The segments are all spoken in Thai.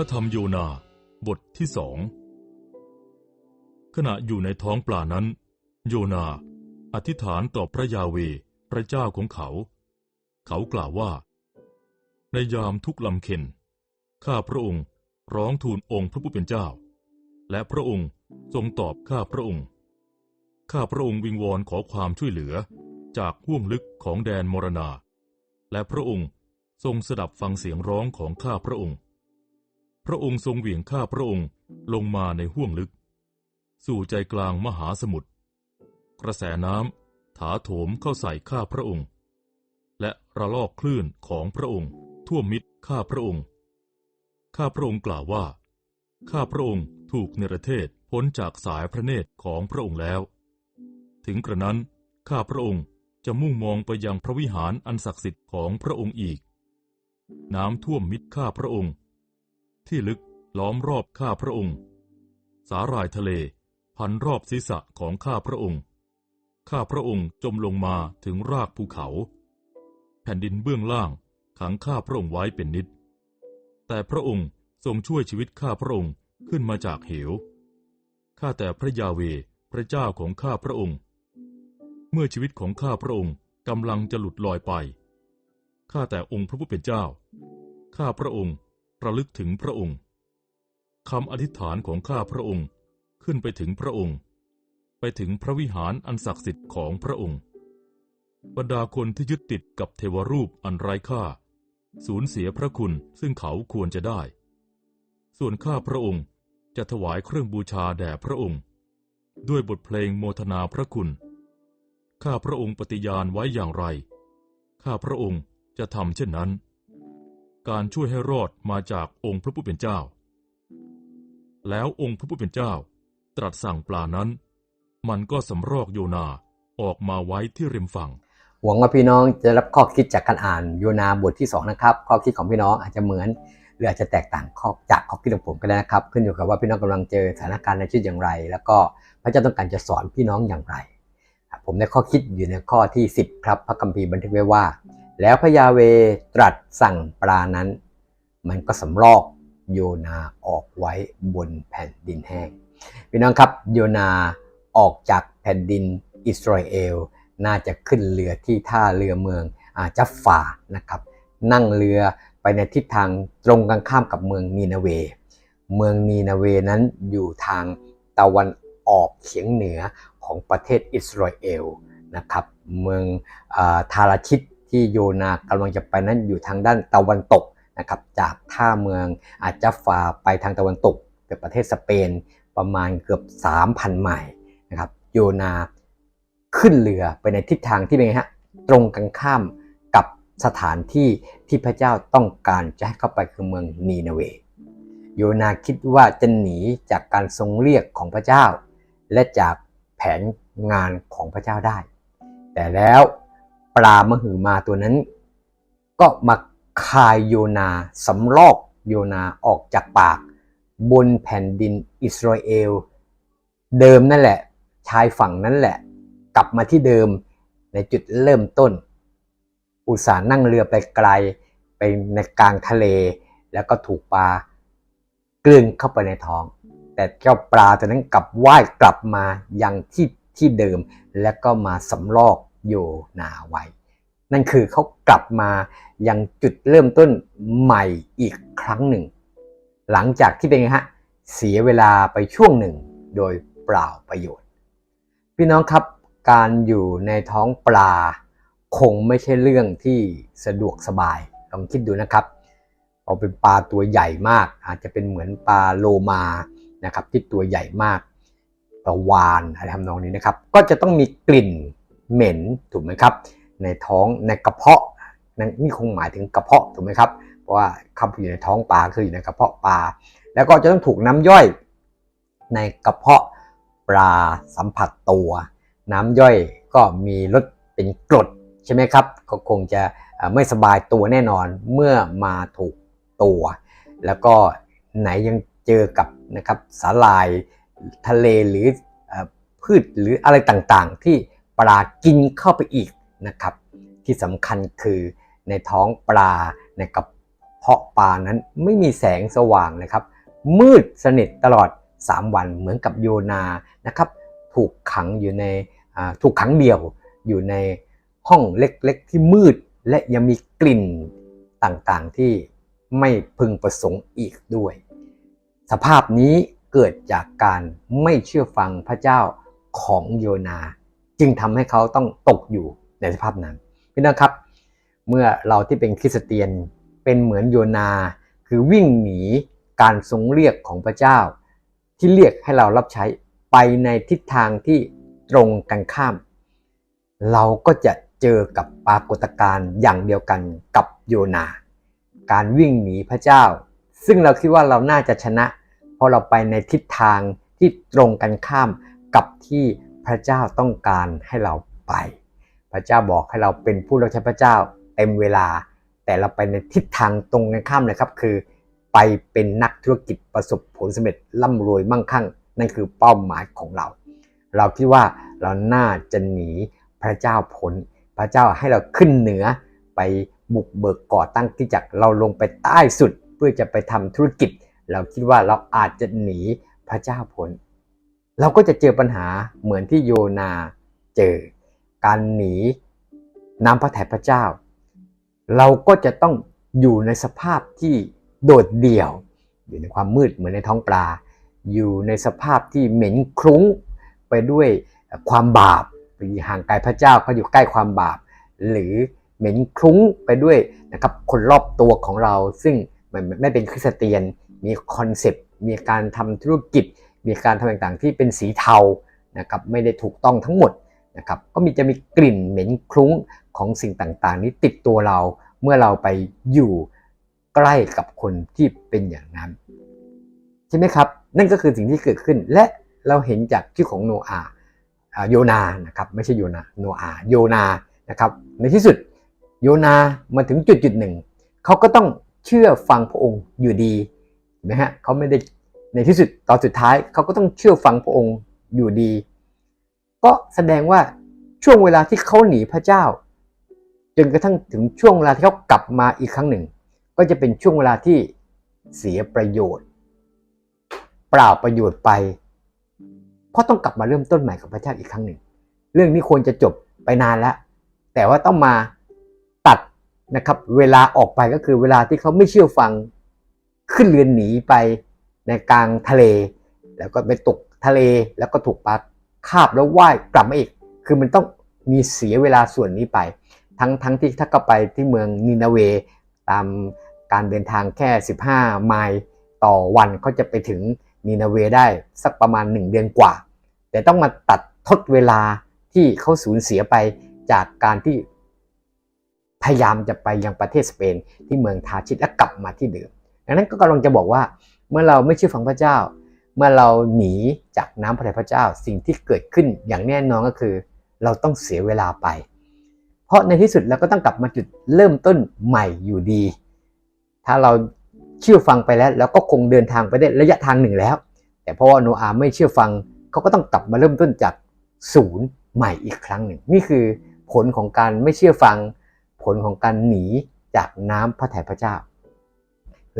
ระธรรมโยนา บทที่สองขณะอยู่ในท้องปลานั้น โยนา อธิษฐานต่อพระยาเว พระเจ้าของเขา เขากล่าวว่า ในยามทุกข์ลำเค็น ข้าพระองค์ร้องทูลองค์พระผู้เป็นเจ้า และพระองค์ทรงตอบข้าพระองค์ ข้าพระองค์วิงวอนขอความช่วยเหลือจากห้วงลึกของแดนมรณา และพระองค์ทรงสดับฟังเสียงร้องของข้าพระองค์ พระองค์ทรงเหวี่ยงข้าพระองค์ลงมาในห้วงลึก สู่ใจกลางมหาสมุทรกระแสน้ำถาโถมเข้าใส่ข้าพระองค์ และระลอกคลื่นของพระองค์ท่วมมิดข้าพระองค์ ข้าพระองค์กล่าวว่า ข้าพระองค์ถูกเนรเทศพ้นจากสายพระเนตรของพระองค์แล้ว ถึงกระนั้นข้าพระองค์จะมุ่งมองไปยังพระวิหารอันศักดิ์สิทธิ์ของพระองค์อีก น้ำท่วมมิดข้าพระองค์ ที่ลึกล้อมรอบข้าพระองค์ สาหร่ายทะเล พันรอบศีรษะของข้าพระองค์ ข้าพระองค์จมลงมาถึงรากภูเขา แผ่นดินเบื้องล่างขังข้าพระองค์ไว้เป็นนิด แต่พระองค์ทรงช่วยชีวิตข้าพระองค์ขึ้นมาจากเหว ข้าแต่พระยาเวพระเจ้าของข้าพระองค์ เมื่อชีวิตของข้าพระองค์กำลังจะหลุดลอยไป ข้าแต่องค์พระผู้เป็นเจ้า ข้าพระองค์ ระลึกถึงพระองค์คำอธิษฐานของข้าพระองค์ขึ้นไปถึงพระองค์ ไปถึงพระวิหารอันศักดิ์สิทธิ์ของพระองค์ บรรดาคนที่ยึดติดกับเทวรูปอันไร้ค่า สูญเสียพระคุณซึ่งเขาควรจะได้ ส่วนข้าพระองค์จะถวายเครื่องบูชาแด่พระองค์ ด้วยบทเพลงโมทนาพระคุณ ข้าพระองค์ปฏิญาณไว้อย่างไร ข้าพระองค์จะทำเช่นนั้น การช่วยให้รอดมาจากองค์พระผู้เป็นเจ้า แล้วองค์พระผู้เป็นเจ้า ตรัสสั่งปลานั้น มันก็สำรอกโยนาออกมาไว้ที่ริมฝั่ง หวังว่าพี่น้องจะรับข้อคิดจากการอ่านโยนาบทที่2นะครับ ข้อคิดของพี่น้องอาจจะเหมือน หรืออาจจะแตกต่างข้อจากข้อคิดของผมก็ได้นะครับ ขึ้นอยู่กับว่าพี่น้องกำลังเจอสถานการณ์ในชีวิตอย่างไร แล้วก็พระเจ้าต้องการจะสอนพี่น้องอย่างไร ผมได้ข้อคิดอยู่ในข้อที่ 10 ครับพระคัมภีร์บันทึกไว้ว่า แล้วพระยาเวตรัสสั่งปลานั้น มันก็สำรอกโยนาออกไว้บนแผ่นดินแห้งพี่น้องครับโยนาออกจากแผ่นดินอิสราเอล น่าจะขึ้นเรือที่ท่าเรือเมืองอาจัฟฟานะครับ นั่งเรือไปในทิศทางตรงกันข้ามกับเมืองนีนาเว เมืองนีนาเวนั้นอยู่ทางตะวันออกเฉียงเหนือของประเทศอิสราเอลนะครับ เมืองอาทาราชิต ที่โยนากำลังจะไปนั้นอยู่ทางด้านตะวันตกนะครับจากท่าเมืองอาจัฟฟาไปทางตะวันตกเป็นประเทศสเปนประมาณเกือบ 3,000ไมล์นะครับโยนาขึ้นเรือไปในทิศทางที่เป็นไงฮะตรงกันข้ามกับสถานที่ที่พระเจ้าต้องการจะให้เข้าไปคือเมืองนีนาเวโยนาคิดว่าจะหนีจากการทรงเรียกของพระเจ้า และจากแผนงานของพระเจ้าได้ แต่แล้ว ปลามหือมาตัวนั้น ก็มาคายโยนาสำลอกโยนาออกจากปาก บนแผ่นดินอิสราเอล เดิมนั่นแหละ ชายฝั่งนั่นแหละ กลับมาที่เดิมในจุดเริ่มต้น อุตสาห์นั่งเรือไปไกลไปในกลางทะเล แล้วก็ถูกปลากลืนเข้าไปในท้อง แต่เจ้าปลาตัวนั้นกลับว่ายกลับมายังที่ที่เดิม แล้วก็มาสำลอก โยนาไว้ นั่นคือเขากลับมายังจุดเริ่มต้นใหม่อีกครั้งหนึ่ง หลังจากที่เป็นไงฮะเสียเวลาไปช่วงหนึ่งโดยเปล่าประโยชน์ พี่น้องครับการอยู่ในท้องปลา คงไม่ใช่เรื่องที่สะดวกสบายลองคิดดูนะครับเอาเป็นปลาตัวใหญ่มาก อาจจะเป็นเหมือนปลาโลมานะครับที่ตัวใหญ่มากปลาวานอะไรทำนองนี้นะครับ ก็จะต้องมีกลิ่น เหม็นถูกไหมครับ ในท้องในกระเพาะนั่นนี่คงหมายถึงกระเพาะถูกไหมครับเพราะว่าคำอยู่ในท้องปลาคืออยู่ในกระเพาะปลาแล้วก็จะต้องถูกน้ำย่อย ในกระเพาะปลาสัมผัสตัว น้ำย่อยก็มีรสเป็นกรดใช่ไหมครับ ก็คงจะไม่สบายตัวแน่นอนเมื่อมาถูกตัว แล้วก็ไหนยังเจอกับนะครับสาลายทะเลหรือพืชหรืออะไรต่างๆ ที่ ปลากินเข้าไปอีกนะครับ ที่สำคัญคือในท้องปลาในกระเพาะป่านั้นไม่มีแสงสว่างเลยครับ มืดสนิทตลอด 3 วันเหมือนกับโยนานะครับ ถูกขังอยู่ในถูกขังเดี่ยวอยู่ในห้องเล็กๆที่มืดและยังมีกลิ่นต่างๆที่ไม่พึงประสงค์อีกด้วย สภาพนี้เกิดจากการไม่เชื่อฟังพระเจ้าของโยนา จึงทำให้เขาต้องตกอยู่ในสภาพนั้นพี่น้องครับ เมื่อเราที่เป็นคริสเตียนเป็นเหมือนโยนา คือวิ่งหนีการทรงเรียกของพระเจ้า ที่เรียกให้เรารับใช้ไปในทิศทางที่ตรงกันข้าม เราก็จะเจอกับปรากฏการณ์อย่างเดียวกันกับโยนา การวิ่งหนีพระเจ้า ซึ่งเราคิดว่าเราน่าจะชนะ เพราะเราไปในทิศทางที่ตรงกันข้ามกับที่ พระเจ้าต้องการให้เราไป พระเจ้าบอกให้เราเป็นผู้รับใช้พระเจ้าเต็มเวลา แต่เราไปในทิศทางตรงกันข้ามเลยครับคือ ไปเป็นนักธุรกิจประสบผลสำเร็จร่ำรวยมั่งคั่ง นั่นคือเป้าหมายของเรา เราคิดว่าเราน่าจะหนีพระเจ้าพ้นพระเจ้าให้เราขึ้นเหนือไปบุกเบิกก่อตั้งที่จักรเราลงไปใต้สุดเพื่อจะไปทำธุรกิจ เราคิดว่าเราอาจจะหนีพระเจ้าพ้น เราก็จะเจอปัญหาเหมือนที่โยนาเจอ การหนีน้ำพระทัยพระเจ้า เราก็จะต้องอยู่ในสภาพที่โดดเดี่ยว อยู่ในความมืดเหมือนในท้องปลา อยู่ในสภาพที่เหม็นคลุ้งไปด้วยความบาปห่างไกลพระเจ้าก็อยู่ใกล้ความบาป หรือเหม็นคลุ้งไปด้วยนะครับคนรอบตัวของเราซึ่งมันไม่เป็นคริสเตียนมีคอนเซปต์มีการทำธุรกิจ มีการทำต่างๆที่เป็นสีเทานะครับไม่ได้ถูกต้องทั้งหมดนะครับก็มีจะมีกลิ่นเหม็นคลุ้งของสิ่งต่างๆ นี้ติดตัวเราเมื่อเราไปอยู่ใกล้กับคนที่เป็นอย่างนั้นใช่ไหมครับ นั่นก็คือสิ่งที่เกิดขึ้นและเราเห็นจากชื่อของโนอาโยนานะครับไม่ใช่โยนาโนอาโยนานะครับในที่สุดโยนามาถึงจุดจุดหนึ่งเขาก็ต้องเชื่อฟังพระองค์อยู่ดีเห็นไหมฮะเขาไม่ได้ ในที่สุดตอนสุดท้ายเขาก็ต้องเชื่อฟังพระองค์อยู่ดี ก็แสดงว่าช่วงเวลาที่เขาหนีพระเจ้า จนกระทั่งถึงช่วงเวลาที่เขากลับมาอีกครั้งหนึ่ง ก็จะเป็นช่วงเวลาที่เสียประโยชน์ เปล่าประโยชน์ไป เพราะต้องกลับมาเริ่มต้นใหม่กับพระเจ้าอีกครั้งหนึ่ง เรื่องนี้ควรจะจบไปนานแล้ว แต่ว่าต้องมาตัดนะครับเวลาออกไปก็คือเวลาที่เขาไม่เชื่อฟังขึ้นเรือนหนีไป ในกลางทะเล แล้วก็ไปตกทะเลแล้วก็ถูกปลาคาบแล้วว่ายกลับมาอีก คือมันต้องมีเสียเวลาส่วนนี้ไป ทั้งทั้งที่ถ้าก็ไปที่เมืองนินาเวตามการเดินทางแค่ 15 ไมล์ต่อวันก็จะไปถึงนินาเวได้สักประมาณ 1 เดือนกว่า แต่ต้องมาตัดทดเวลาที่เขาสูญเสียไปจากการที่พยายามจะไปยังประเทศสเปนที่เมืองทาชิตและกลับมาที่เดิมดังนั้นก็กำลังจะบอกว่า เมื่อเราไม่เชื่อฟังพระเจ้า เมื่อเราหนีจากน้ำพระทัยพระเจ้า สิ่งที่เกิดขึ้นอย่างแน่นอนก็คือ เราต้องเสียเวลาไป เพราะในที่สุดเราก็ต้องกลับมาจุดเริ่มต้นใหม่อยู่ดี ถ้าเราเชื่อฟังไปแล้วเราก็คงเดินทางไปได้ระยะทางหนึ่งแล้ว แต่เพราะว่าโนอาห์ไม่เชื่อฟังเขาก็ต้องกลับมาเริ่มต้นจากศูนย์ใหม่อีกครั้งหนึ่ง นี่คือผลของการไม่เชื่อฟัง ผลของการหนีจากน้ำพระทัยพระเจ้า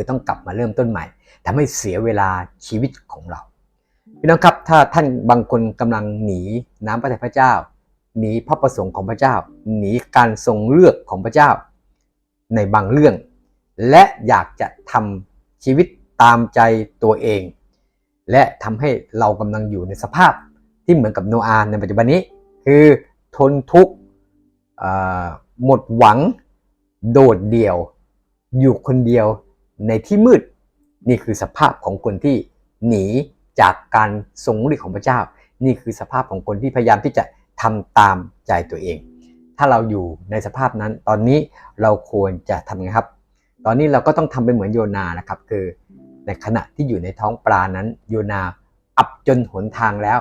คือต้องกลับมาเริ่มต้นใหม่ทำให้เสียเวลาชีวิตของเราพี่น้องครับถ้าท่านบางคนกำลังหนีน้ำพระทัยพระเจ้า หนีพระประสงค์ของพระเจ้า หนีการทรงเลือกของพระเจ้า ในบางเรื่อง และอยากจะทำชีวิตตามใจตัวเอง และทำให้เรากำลังอยู่ในสภาพที่เหมือนกับโนอาห์ในปัจจุบันนี้ คือทนทุกข์หมดหวัง โดดเดี่ยว อยู่คนเดียว ในที่มืด นี่คือสภาพของคนที่หนีจากการทรงฤทธิ์ของพระเจ้า นี่คือสภาพของคนที่พยายามที่จะทำตามใจตัวเอง ถ้าเราอยู่ในสภาพนั้น ตอนนี้เราควรจะทำไงครับ ตอนนี้เราก็ต้องทำเป็นเหมือนโยนานะครับ คือในขณะที่อยู่ในท้องปลานั้น โยนาอับจนหนทางแล้ว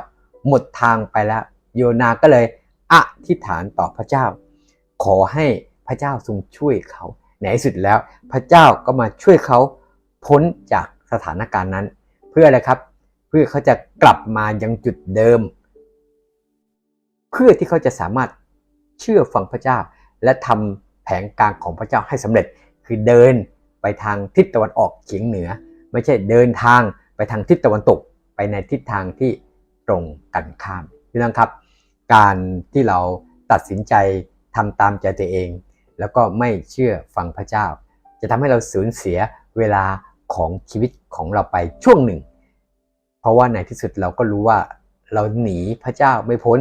หมดทางไปแล้ว โยนาก็เลยอธิษฐานต่อพระเจ้า ขอให้พระเจ้าทรงช่วยเขา ในที่สุดแล้ว พระเจ้าก็มาช่วยเขาพ้นจากสถานการณ์นั้น เพื่ออะไรครับ เพื่อเขาจะกลับมายังจุดเดิม เพื่อที่เขาจะสามารถเชื่อฟังพระเจ้า และทำแผนการของพระเจ้าให้สำเร็จ คือเดินไปทางทิศตะวันออกเฉียงเหนือ ไม่ใช่เดินทางไปทางทิศตะวันตก ไปในทิศทางที่ตรงกันข้ามพี่น้องครับ การที่เราตัดสินใจทำตามใจตัวเอง แล้วก็ไม่เชื่อฟังพระเจ้า จะทำให้เราสูญเสียเวลาของชีวิตของเราไปช่วงหนึ่ง เพราะว่าในที่สุดเราก็รู้ว่าเราหนีพระเจ้าไม่พ้น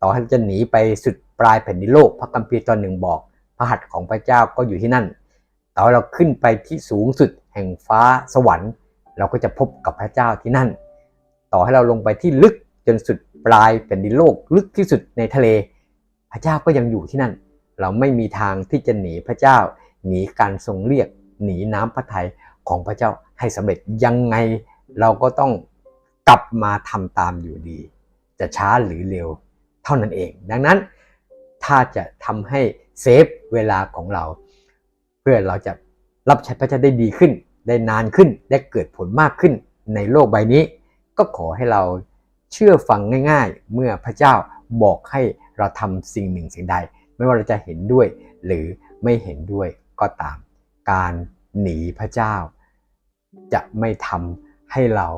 ต่อให้จะหนีไปสุดปลายแผ่นดินโลก พระคัมภีร์ตอนหนึ่งบอก พระหัตถ์ของพระเจ้าก็อยู่ที่นั่นต่อให้เราขึ้นไปที่สูงสุดแห่งฟ้าสวรรค์ เราก็จะพบกับพระเจ้าที่นั่น ต่อให้เราลงไปที่ลึกจนสุดปลายแผ่นดินโลก ลึกที่สุดในทะเล พระเจ้าก็ยังอยู่ที่นั่น เราไม่มีทางที่จะหนีพระเจ้า หนีการทรงเรียก หนีน้ำพระทัยของพระเจ้าให้สำเร็จยังไงเราก็ต้องกลับมาทำตามอยู่ดี จะช้าหรือเร็วเท่านั้นเอง ดังนั้นถ้าจะทำให้เซฟเวลาของเรา เพื่อเราจะรับใช้พระเจ้าได้ดีขึ้น ได้นานขึ้น ได้เกิดผลมากขึ้นในโลกใบนี้ ก็ขอให้เราเชื่อฟังง่าย ๆ เมื่อพระเจ้าบอกให้เราทำสิ่งหนึ่งสิ่งใด ไม่ว่าเราจะเห็นด้วย หรือไม่เห็นด้วยก็ตาม การหนีพระเจ้า จะไม่ทำให้เรา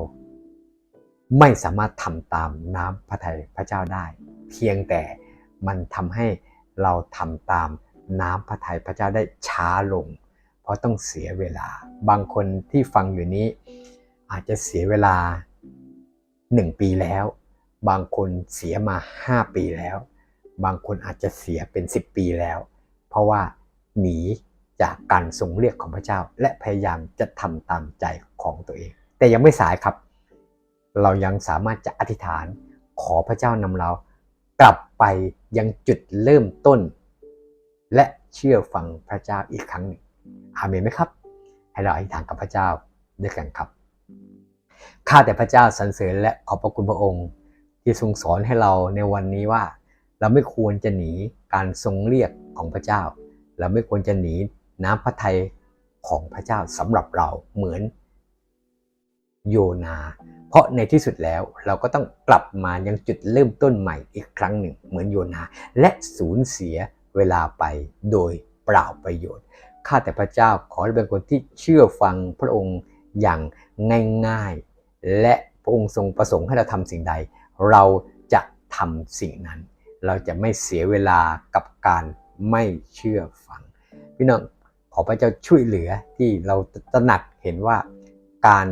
ไม่สามารถทำตามน้ำพระทัยพระเจ้าได้ เพียงแต่มันทำให้เราทำตามน้ำพระทัยพระเจ้าได้ช้าลง เพราะต้องเสียเวลา บางคนที่ฟังอยู่นี้ อาจจะเสียเวลา 1 ปีแล้ว บางคนเสียมา 5 ปีแล้ว บางคนอาจจะเสียเป็น 10 ปีแล้ว เพราะว่าหนีจากการทรงเรียกของพระเจ้า และพยายามจะทำตามใจของตัวเอง แต่ยังไม่สายครับ เรายังสามารถจะอธิษฐานขอพระเจ้านำเรา กลับไปยังจุดเริ่มต้น และเชื่อฟังพระเจ้าอีกครั้งหนึ่งอาเมนไหมครับ ให้เราอธิษฐานกับพระเจ้าด้วยกันครับข้าแต่พระเจ้าสรรเสริญและขอบพระคุณพระองค์ ที่ทรงสอนให้เราในวันนี้ว่า เราไม่ควรจะหนีการทรงเรียกของพระเจ้า เราไม่ควรจะหนีน้ำพระทัยของพระเจ้าสำหรับเราเหมือนโยนา เพราะในที่สุดแล้วเราก็ต้องกลับมายังจุดเริ่มต้นใหม่อีกครั้งหนึ่ง เหมือนโยนา และสูญเสียเวลาไปโดยเปล่าประโยชน์ ข้าแต่พระเจ้าขอเป็นคนที่เชื่อฟังพระองค์อย่างง่ายๆ และพระองค์ทรงประสงค์ให้เราทำสิ่งใด เราจะทำสิ่งนั้น เราจะไม่เสียเวลากับการไม่เชื่อฟัง พี่น้องขอพระเจ้าช่วยเหลือที่เราตระหนักเห็นว่าการ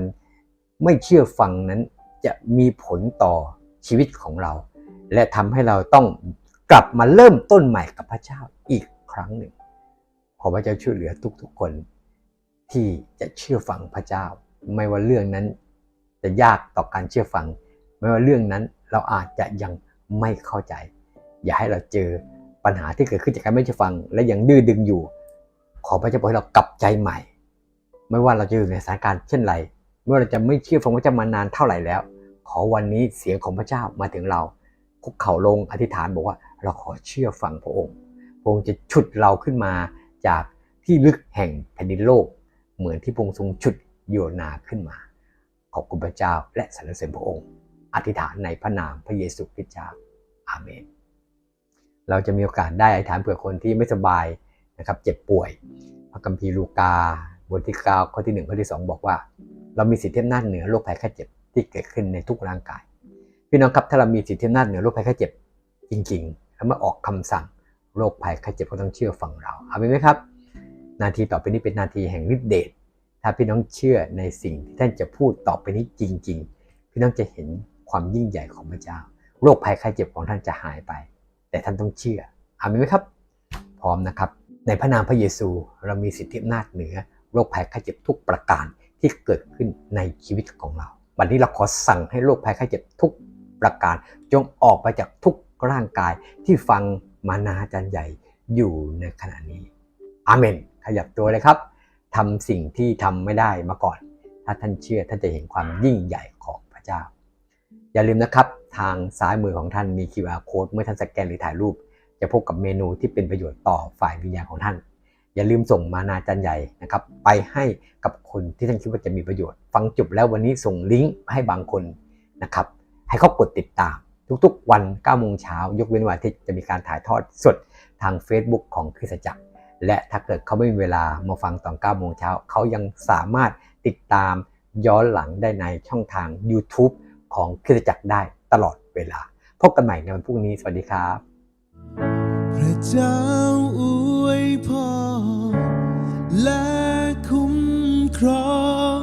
ไม่เชื่อฟังนั้นจะมีผลต่อชีวิตของเรา และทำให้เราต้องกลับมาเริ่มต้นใหม่กับพระเจ้าอีกครั้งหนึ่ง ขอพระเจ้าช่วยเหลือทุกๆคน ที่จะเชื่อฟังพระเจ้า ไม่ว่าเรื่องนั้นจะยากต่อการเชื่อฟัง ไม่ว่าเรื่องนั้นเราอาจจะยังไม่เข้าใจ อย่าให้เราเจอปัญหาที่เกิดขึ้นจากการไม่เชื่อฟัง และยังดื้อดึงอยู่ ขอพระเจ้าบอกให้เรากลับใจใหม่ ไม่ว่าเราจะอยู่ในสถานการณ์เช่นไรไม่ว่าเราจะไม่เชื่อฟังพระเจ้ามานานเท่าไหร่แล้ว ขอวันนี้เสียงของพระเจ้ามาถึงเราคุกเข่าลงอธิษฐานบอกว่าเราขอเชื่อฟังพระองค์ พระองค์จะฉุดเราขึ้นมาจากที่ลึกแห่งแผ่นดินโลก เหมือนที่พระองค์ทรงฉุดโยนาขึ้นมา ขอบคุณพระเจ้าและสรรเสริญพระองค์ อธิษฐานในพระนามพระเยซูคริสต์เจ้าอาเมน เราจะมีโอกาสได้อธิษฐานเผื่อคนที่ไม่สบายนะครับเจ็บป่วย พระคัมภีร์ลูกาบทที่9ข้อที่ 1 ข้อที่ 2 บอกว่า เรามีสิทธิอำนาจเหนือโรคภัยไข้เจ็บที่เกิดขึ้นในทุกร่างกาย พี่น้องครับถ้าเรามีสิทธิอำนาจเหนือโรคภัยไข้เจ็บจริงๆแล้วมาออกคำสั่งโรคภัยไข้เจ็บก็ต้องเชื่อฟังเราเอาไหมครับ นาทีต่อไปนี้เป็นนาทีแห่งฤทธิเดชถ้าพี่น้องเชื่อในสิ่งที่ท่านจะพูดต่อไปนี้จริง ๆ พี่น้องจะเห็นความยิ่งใหญ่ของพระเจ้า โรคภัยไข้เจ็บของท่านจะหายไป แต่ท่านต้องเชื่ออามีไหมครับ พร้อมนะครับ ในพระนามพระเยซูเรามีสิทธิอำนาจเหนือโรคภัยไข้เจ็บทุกประการที่เกิดขึ้นในชีวิตของเรา วันนี้เราขอสั่งให้โรคภัยไข้เจ็บทุกประการ จงออกไปจากทุกร่างกายที่ฟังมานาจารย์ใหญ่อยู่ในขณะนี้อาเมน ขยับตัวเลยครับทำสิ่งที่ทำไม่ได้มาก่อน ถ้าท่านเชื่อท่านจะเห็นความยิ่งใหญ่ของพระเจ้า อย่าลืมนะครับ ทางซ้ายมือของท่านมี QR code เมื่อท่านสแกนหรือถ่ายรูป จะพบกับเมนูที่เป็นประโยชน์ต่อฝ่ายวิญญาณของท่าน อย่าลืมส่งมานาจันใหญ่นะครับ ไปให้กับคนที่ท่านคิดว่าจะมีประโยชน์ ฟังจบแล้ววันนี้ส่งลิงก์ให้บางคนนะครับ ให้เขากดติดตาม ทุกๆ วัน9โมงเช้ายกเว้นวันอาทิตย์จะมีการถ่ายทอดสดทาง Facebook ของคริสตจักร และถ้าเกิดเขาไม่มีเวลามาฟังตอน9โมงเช้าเขายังสามารถติดตามย้อนหลังได้ในช่องทาง YouTube ของคริสตจักรได้ ตลอดเวลา พบกันใหม่ในวันพรุ่งนี้ สวัสดีครับ พระเจ้าอวยพรและคุ้มครอง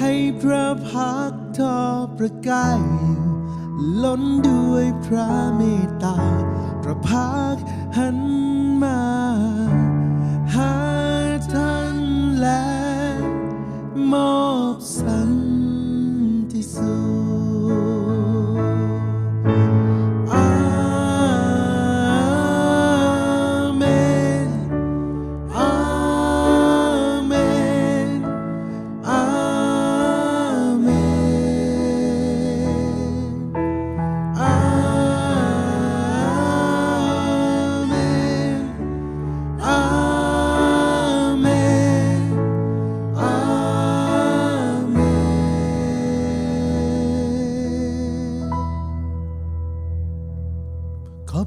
ให้พระพักทอประกายล้นด้วยพระเมตตา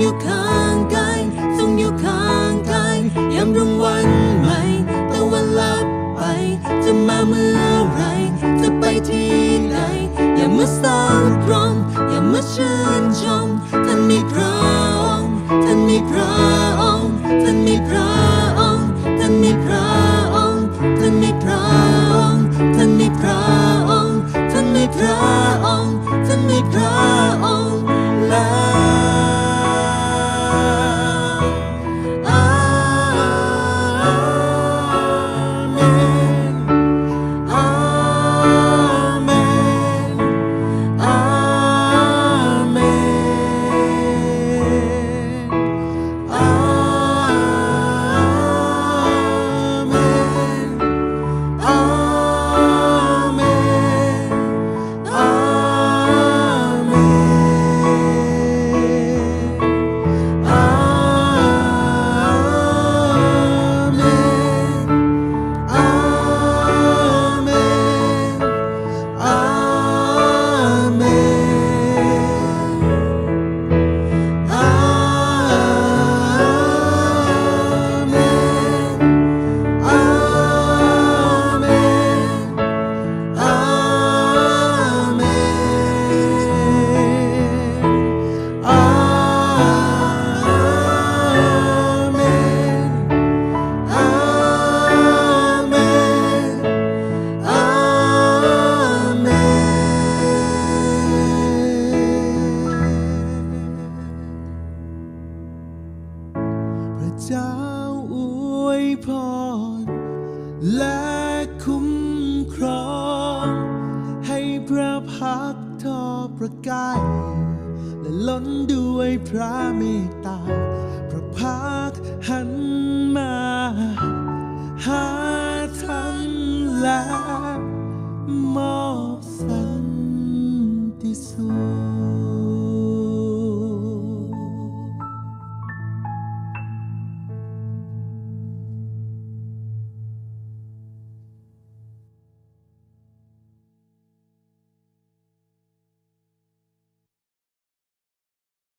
อยู่ข้างกายทรงอยู่ข้างกายยามรุ่งวันใหม่ตะวันลับไป จะมาเมื่อไร จะไปที่ไหน อย่ามาเศร้าตรมอย่ามาชื่นชมท่านมีพระองค์ท่านมีพระ ประกาย และล้นด้วยพระเมตตาพระพา